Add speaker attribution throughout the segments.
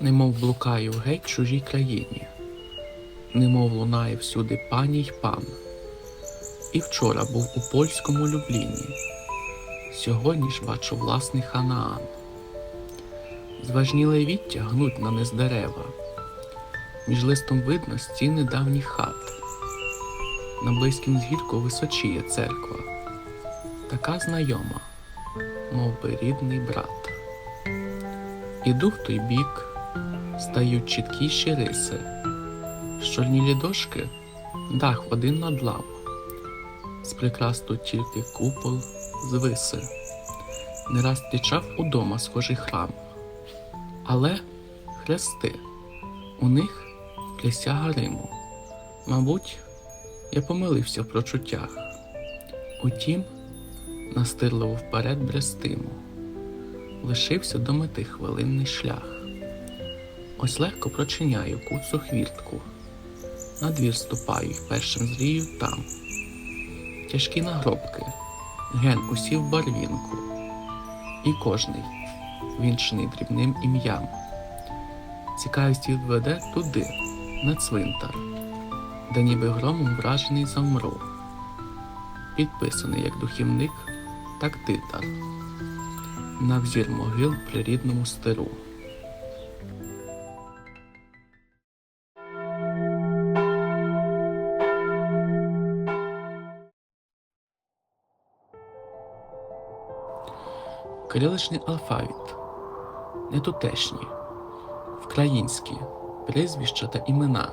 Speaker 1: немов блукаю геть чужій країні, немов лунає всюди пані й пан. І вчора був у польському Любліні, сьогодні ж бачу власний ханаан. Зважніле віття гнуть на низ дерева, між листом видно стіни давніх хат. На близькім згірку височіє церква, така знайома, мов би рідний брат. Іду в той бік, стають чіткіші риси, Щорнілі дошки, дах один надлав, з прикрас тільки купол звиси. Не раз тичав удома схожий храм, але хрести, у них присяга Риму. Мабуть, я помилився в прочуттях. Утім, настирливо вперед брестиму лишився до мети хвилинний шлях. Ось легко прочиняю куцу хвіртку, на двір ступаю й першим зрію там. Тяжкі нагробки, ген усів барвінку, і кожний вінчений дрібним ім'ям. Цікавість відведе туди, на цвинтар, де ніби громом вражений замру, підписаний як духівник, так титар на взір могил при рідному стиру. Кириличний алфавіт не тутешні, вкраїнські прізвища та імена.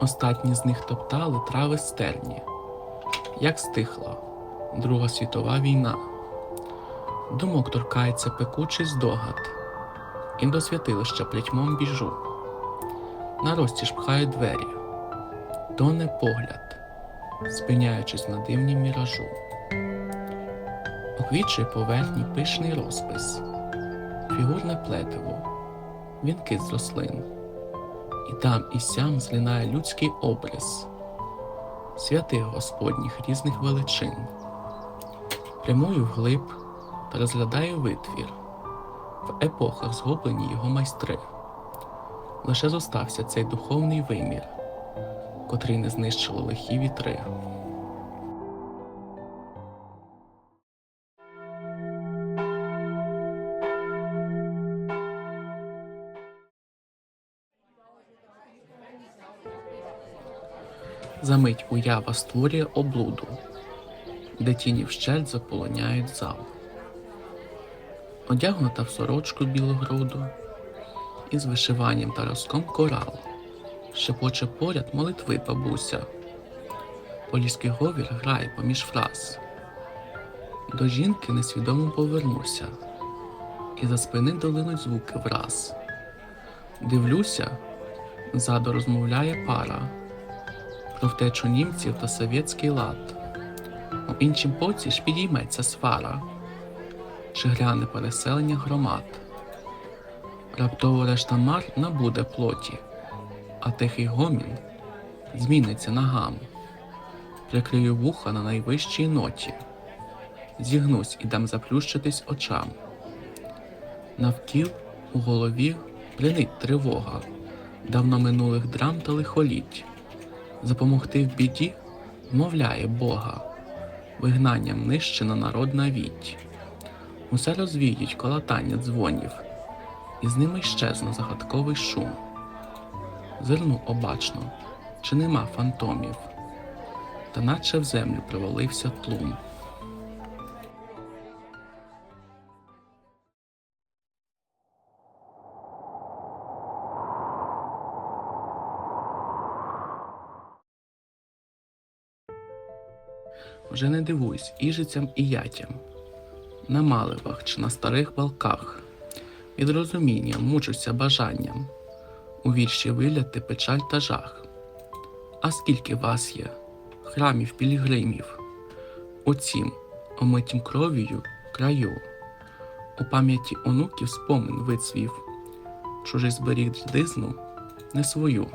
Speaker 1: Остатні з них топтали трави стерні, як стихла Друга світова війна. Думок торкається пекучий здогад, і до святилища плітьмом біжу. На розтіж пхаю двері, тоне погляд, спиняючись на дивнім міражу. Оквічує поверхні пишний розпис, фігурне плетиво, вінки з рослин, і там і сям злинає людський образ, святих Господніх різних величин. Прямую вглиб та розглядає витвір. В епохах згублені його майстри. Лише зостався цей духовний вимір, котрий не знищили лихі вітри. Замить уява створює облуду, де тіні вщель заполоняють зал одягнута в сорочку білогруду, із вишиванням та розком корал, шепоче поряд молитви бабуся, Поліський говір грає поміж фраз. До жінки несвідомо повернуся, і за спини долинуть звуки враз. Дивлюся, ззаду розмовляє пара втечу німців та совєтський лад. У іншім боці ж підійметься свара чи гляне переселення громад. Раптово решта мар набуде плоті, а тихий гомін зміниться на гам. Прикрию вуха на найвищій ноті, зігнусь і дам заплющитись очам. Навкіл у голові плинить тривога давно минулих драм та лихоліть. Запомогти в біді вмовляє Бога, вигнанням нищена народна віть. Усе розвіють колотання дзвонів, і з ними щезне загадковий шум. Зирну обачно, чи нема фантомів, та наче в землю привалився тлум. Вже не дивуюсь іжицям і ятям. На маливах чи на старих балках, від розуміння мучуся бажанням, у вірші виляти печаль та жах. А скільки вас є, храмів пілігримів, у цім, омитім кров'ю краю, у пам'яті онуків спомин вицвів, чужий зберіг дідизну не свою.